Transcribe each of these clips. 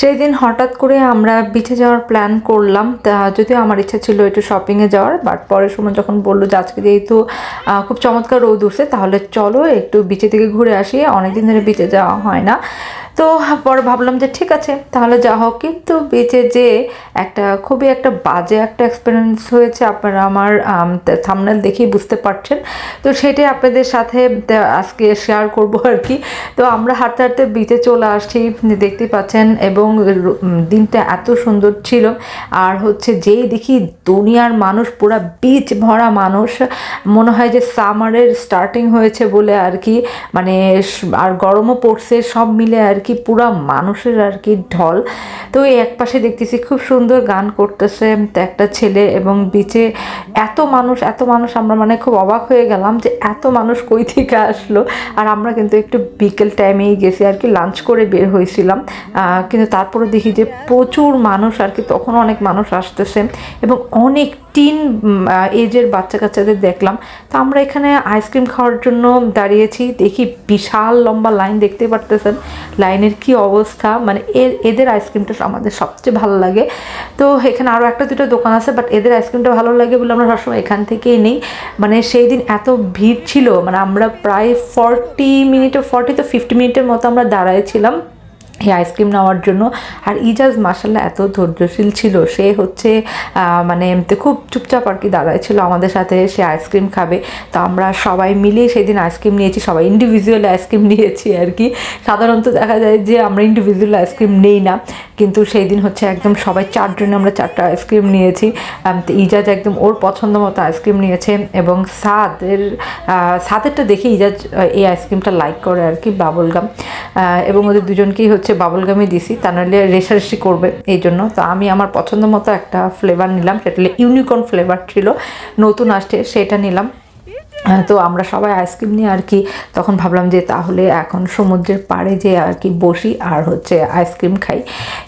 সেই দিন হঠাৎ করে আমরা বিচে যাওয়ার প্ল্যান করলাম। তা যদিও আমার ইচ্ছা ছিল একটু শপিংয়ে যাওয়ার বাট পরের সময় যখন বলল যে আজকে যেহেতু খুব চমৎকার রোদ উঠছে, তাহলে চলো একটু বিচে থেকে ঘুরে আসি। অনেকদিন ধরে বিচে যাওয়া হয় না। তো পরে ভাবলাম যে ঠিক আছে, তাহলে যা হোক। কিন্তু বেঁচে যে একটা খুবই একটা বাজে একটা এক্সপিরিয়েন্স হয়েছে আপনারা আমার থামনেল দেখেই বুঝতে পারছেন। তো সেটাই আপনাদের সাথে আজকে শেয়ার করব আর কি। তো আমরা হাঁটতে হাঁটতে বিচে চলে আসছি দেখতে পাচ্ছেন, এবং দিনটা এত সুন্দর ছিল। আর হচ্ছে যেই দেখি দুনিয়ার মানুষ, পুরা বিচ ভরা মানুষ, মনে হয় যে সামারের স্টার্টিং হয়েছে বলে আর কি। মানে আর গরমও পড়ছে, সব মিলে আর কি পুরা মানুষের আর কি ঢল। তো এই এক পাশে দেখতেছি খুব সুন্দর গান করতেছে একটা ছেলে এবং বিচে এত মানুষ এত মানুষ আমরা মানে খুব অবাক হয়ে গেলাম যে এত মানুষ কই থেকে আসলো। আর আমরা কিন্তু একটু বিকেল টাইমেই গেছি আর কি লাঞ্চ করে বের হয়েছিলাম। কিন্তু তারপরে দেখি যে প্রচুর মানুষ আর কি তখন অনেক মানুষ আসতেছে এবং অনেক টিন এজের বাচ্চা কাচ্চাদের দেখলাম। তো আমরা এখানে আইসক্রিম খাওয়ার জন্য দাঁড়িয়েছি। দেখি বিশাল লম্বা লাইন দেখতে পারতেছেন। লাইনের কি অবস্থা? মানে এর, এদের আইসক্রিমটা আমাদের সবচেয়ে ভালো লাগে। তো এখানে আরও একটা দুটো দোকান আছে বাট এদের আইসক্রিমটা ভালো লাগে বলে আমরা সবসময় এখান থেকেই নেই। মানে সেই দিন এত ভিড় ছিল মানে আমরা প্রায় ফর্টি মিনিটে ফর্টি তো ফিফটি মিনিটের মতো আমরা দাঁড়াইছিলাম এই আইসক্রিম নেওয়ার জন্য। আর ইজাজ মাসাল্লাহ এত ধৈর্যশীল ছিল। সে হচ্ছে মানে খুব চুপচাপ আর কি দাঁড়ায় ছিল আমাদের সাথে। সে আইসক্রিম খাবে। তো আমরা সবাই মিলে সেদিন আইসক্রিম নিয়েছি। সবাই ইন্ডিভিজুয়াল আইসক্রিম নিয়েছি আর কি। সাধারণত দেখা যায় যে আমরা ইন্ডিভিজুয়াল আইসক্রিম নেই না। কিন্তু সেই দিন হচ্ছে একদম সবাই চারজনে আমরা চারটা আইসক্রিম নিয়েছি। ইজাজ একদম ওর পছন্দ মতো আইসক্রিম নিয়েছে এবং সাদের সাদেরটা দেখে ইজাজ এই আইসক্রিমটা লাইক করে আর কি বাবল গাম এবং ওদের দুজনকেই হচ্ছে বাবল গামই দিছি, তা নাহলে রেশারেশি করবে এই জন্য। তো আমি আমার পছন্দ মতো একটা ফ্লেভার নিলাম, সেটা ইউনিকর্ন ফ্লেভার ছিল, নতুন আসছে, সেটা নিলাম। তো আমরা সবাই আইসক্রিম নিয়ে আর কি তখন ভাবলাম যে তাহলে এখন সমুদ্রের পাড়ে যে আর কি বসি আর হচ্ছে আইসক্রিম খাই।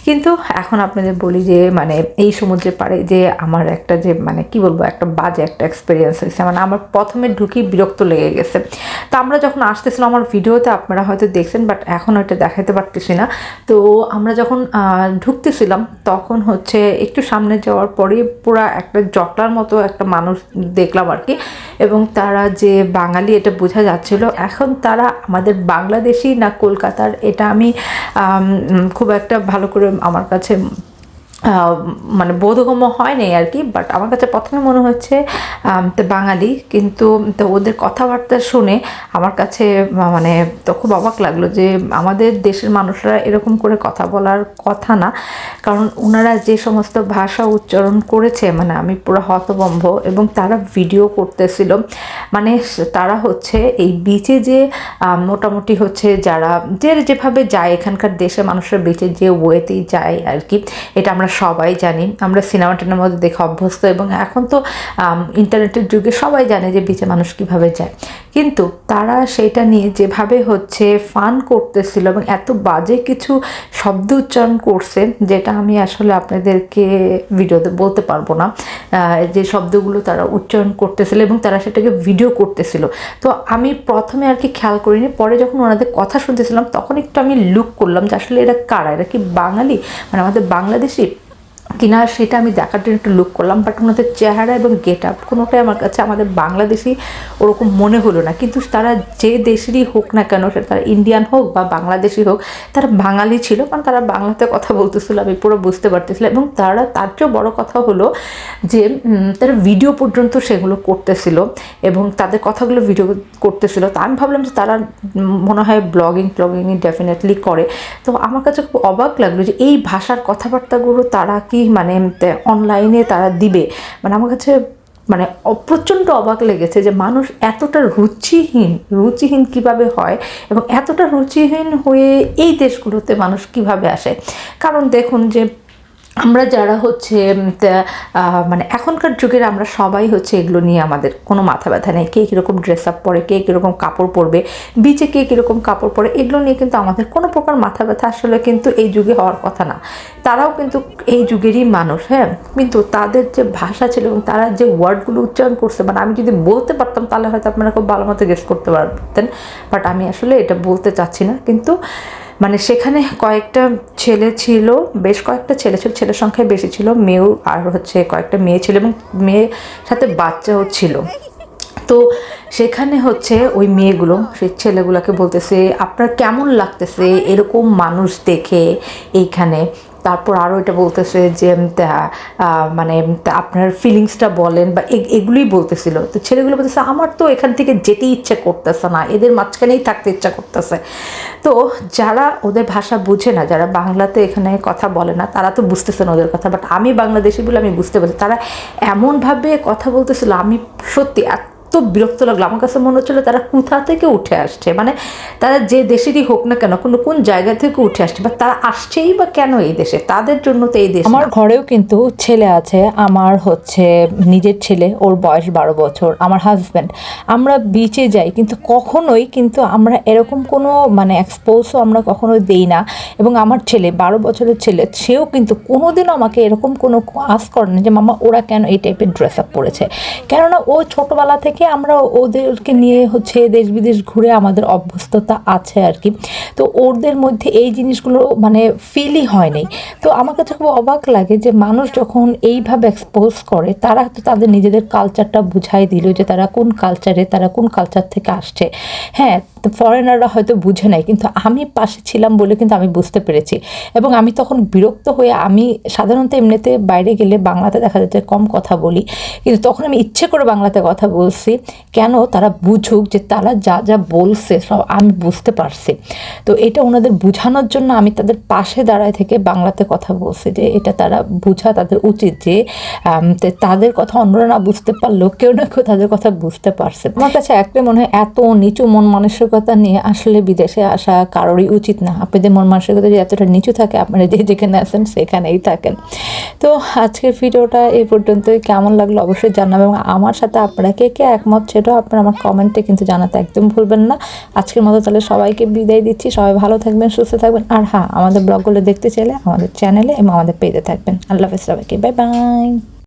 কিন্তু এখন আপনাদের বলি যে মানে এই সমুদ্রের পাড়ে যে আমার একটা যে মানে কি বলব একটা বাজে একটা এক্সপিরিয়েন্স হয়েছে। মানে আমার প্রথমে ঢুকি বিরক্ত লেগে গেছে। তো আমরা যখন আসতেছিলাম আমার ভিডিওতে আপনারা হয়তো দেখছেন বাট এখন ওইটা দেখাতে পারতেছি না। তো আমরা যখন ঢুকতেছিলাম তখন হচ্ছে একটু সামনে যাওয়ার পরে পুরা একটা জটলার মতো একটা মানুষ দেখলাম আর কি। এবং তারা যে বাঙালি এটা বোঝা যাচ্ছিল, এখন তারা আমাদের বাংলাদেশি না কলকাতার, এটা আমি খুব একটা ভালো করে আমার কাছে মানে বোধগম্য হয় নাই আর কি বাট আমার কাছে প্রথমে মনে হচ্ছে তো বাঙালি, কিন্তু তো ওদের কথাবার্তা শুনে আমার কাছে মানে তো খুব অবাক লাগল যে আমাদের দেশের মানুষরা এরকম করে কথা বলার কথা না। কারণ ওনারা যে সমস্ত ভাষা উচ্চারণ করেছে মানে আমি পুরো হতবম্ব এবং তারা ভিডিও করতেছিল। মানে তারা হচ্ছে এই বিচে যে মোটামুটি হচ্ছে যারা, যে যেভাবে যায়, এখানকার দেশের মানুষরা বিচে যে ওয়েতেই যায় আর কি, এটা আমরা সবাই জানি, আমরা সিনেমা টিনের মধ্যে দেখে অভ্যস্ত এবং এখন তো ইন্টারনেটের যুগে সবাই জানে যে বিচে মানুষ কীভাবে যায়। কিন্তু তারা সেটা নিয়ে যেভাবে হচ্ছে ফান করতেছিল এবং এত বাজে কিছু শব্দ উচ্চারণ করছে, যেটা আমি আসলে আপনাদেরকে ভিডিওতে বলতে পারব না যে শব্দগুলো তারা উচ্চারণ করতেছিল এবং তারা সেটাকে ভিডিও করতেছিল। তো আমি প্রথমে আর কি খেয়াল করিনি, পরে যখন ওনাদের কথা শুনতেছিলাম, তখন একটু আমি লুক করলাম যে আসলে এরা কারা? এরা কি বাঙালি? মানে আমাদের বাংলাদেশি? কিনা সেটা আমি দেখার জন্য একটু লুক করলাম বাট ওনাদের চেহারা এবং গেট আপ কোনোটাই আমার কাছে, আমাদের বাংলাদেশি ওরকম মনে হলো না। কিন্তু তারা যে দেশেরই হোক না কেন সেটা তারা ইন্ডিয়ান হোক বা বাংলাদেশি হোক, তারা বাঙালি ছিল, কারণ তারা বাংলাতে কথা বলতেছিল, আমি পুরো বুঝতে পারতেছিলাম, এবং তারা, তার চেয়েও বড় কথা হলো যে তারা ভিডিও পর্যন্ত সেগুলো করতেছিল, এবং তাদের কথাগুলো ভিডিও করতেছিল। তা আমি ভাবলাম যে তারা মনে হয় ব্লগিং ট্লগিং ডেফিনেটলি করে। তো আমার কাছে খুব অবাক লাগল যে এই ভাষার কথাবার্তাগুলো তারা কি মানে অনলাইনে তারা দিবে। মানে আমার কাছে মানে প্রচণ্ড অবাক লেগেছে যে মানুষ এতটা রুচিহীন রুচিহীন কীভাবে হয় এবং এতটা রুচিহীন হয়ে এই দেশগুলোতে মানুষ কীভাবে আসে? কারণ দেখুন যে আমরা যারা হচ্ছে মানে এখনকার যুগের আমরা সবাই হচ্ছে এগুলো নিয়ে আমাদের কোনো মাথা ব্যথা নেই। কে কীরকম ড্রেস আপ পরে, কে কীরকম কাপড় পরবে বিচে কে কীরকম কাপড় পরে, এগুলো নিয়ে কিন্তু আমাদের কোনো প্রকার মাথা ব্যথা আসলে কিন্তু এই যুগে হওয়ার কথা না। তারাও কিন্তু এই যুগেরই মানুষ হ্যাঁ? কিন্তু তাদের যে ভাষা ছিল এবং তারা যে ওয়ার্ডগুলো উচ্চারণ করছে মানে আমি যদি বলতে পারতাম তাহলে হয়তো আপনারা খুব ভালো মতো গেস করতে পারতেন, বাট আমি আসলে এটা বলতে চাচ্ছি না। কিন্তু মানে সেখানে কয়েকটা ছেলে ছিল, বেশ কয়েকটা ছেলে ছিল, ছেলের সংখ্যায় বেশি ছিল, মেয়েও আর হচ্ছে কয়েকটা মেয়ে ছিল এবং মেয়ের সাথে বাচ্চাও ছিল। তো সেখানে হচ্ছে ওই মেয়েগুলো, সেই ছেলেগুলোকে বলতেছে, আপনার কেমন লাগতেছে এরকম মানুষ দেখে এইখানে? তারপর আরও এটা বলতেছে যে মানে আপনার ফিলিংসটা বলেন বা এগুলোই বলতেছিল। তো ছেলেগুলো বলতেছে, আমার তো এখান থেকে যেতে ইচ্ছে করতেছে না। এদের মাঝখানেই থাকতে ইচ্ছা করতেছে। তো যারা ওদের ভাষা বুঝে না, যারা বাংলাতে এখানে কথা বলে না, তারা তো বুঝতেছে না ওদের কথা। বাট আমি বাংলাদেশি বলে আমি বুঝতে পারছি। তারা এমনভাবে কথা বলতেছিল, আমি সত্যি বিরক্ত লাগল। আমার কাছে মনে হচ্ছিল তারা কোথা থেকে উঠে আসছে? মানে তারা যে দেশেরই হোক না কেন কোনো কোন জায়গা থেকে উঠে আসছে? বা তারা আসছেই বা কেন এই দেশে? তাদের জন্য তো এই দেশ আমার ঘরেও কিন্তু ছেলে আছে আমার হচ্ছে নিজের ছেলে ওর বয়স বারো বছর আমার হাজব্যান্ড আমরা বিচে যাই কিন্তু কখনোই কিন্তু আমরা এরকম কোনো মানে এক্সপোজও আমরা কখনোই দেই না। এবং আমার ছেলে বারো বছরের ছেলে সেও কিন্তু কোনোদিনও আমাকে এরকম কোনো আস করে না যে মামা ওরা কেন এই টাইপের ড্রেস আপ পরেছে? কেননা ও ছোটোবেলা থেকে আমরা ওদেরকে নিয়ে হচ্ছে দেশ বিদেশ ঘুরে আমাদের অভ্যস্ততা আছে আর কি। তো ওদের মধ্যে এই জিনিসগুলো মানে ফিলই হয়নি তো আমার কাছে খুব অবাক লাগে যে মানুষ যখন এইভাবে এক্সপোজ করে, তারা তো তাদের নিজেদের কালচারটা বুঝাই দিল যে তারা কোন কালচারে তারা কোন কালচার থেকে আসছে। হ্যাঁ তো ফরেনাররা হয়তো বুঝে নাই, কিন্তু আমি পাশে ছিলাম বলে কিন্তু আমি বুঝতে পেরেছি। এবং আমি তখন বিরক্ত হয়ে আমি সাধারণত এমনিতে বাইরে গেলে বাংলাতে দেখা যাচ্ছে কম কথা বলি, কিন্তু তখন আমি ইচ্ছে করে বাংলাতে কথা বলছি। কেন তারা বুঝুক যে তারা যা যা বলছে সব আমি বুঝতে পারছি। তো এটা ওনাদের বোঝানোর জন্য আমি তাদের পাশে দাঁড়ায় থেকে বাংলাতে কথা বলছি যে এটা তারা বোঝা তাদের উচিত যে তাদের কথা অন্যরা না বুঝতে পারলেও কেউ না কেউ তাদের কথা বুঝতে পারছে। আমার কাছে একটা মনে হয়, এত নিচু মন মানসিকতা নিয়ে আসলে বিদেশে আসা কারোরই উচিত না। আপনাদের মন মানসিকতা যদি এতটা নিচু থাকে, আপনারা যে যেখানে আছেন সেখানেই থাকেন। তো আজকের ভিডিওটা এই পর্যন্তই। কেমন লাগল অবশ্যই জানাবেন। এবং আমার সাথে আপনারা কে কে একমত সেটাও আপনারা আমার কমেন্টে কিন্তু জানাতে একদম ভুলবেন না। আজকের মতো তাহলে সবাইকে বিদায় দিচ্ছি, সবাই ভালো থাকবেন, সুস্থ থাকবেন। আর হ্যাঁ আমাদের ব্লগগুলো দেখতে চাইলে আমাদের চ্যানেলে এবং আমাদের পেজে থাকবেন। আল্লাহ হাফেজ সবাইকে বাই বাই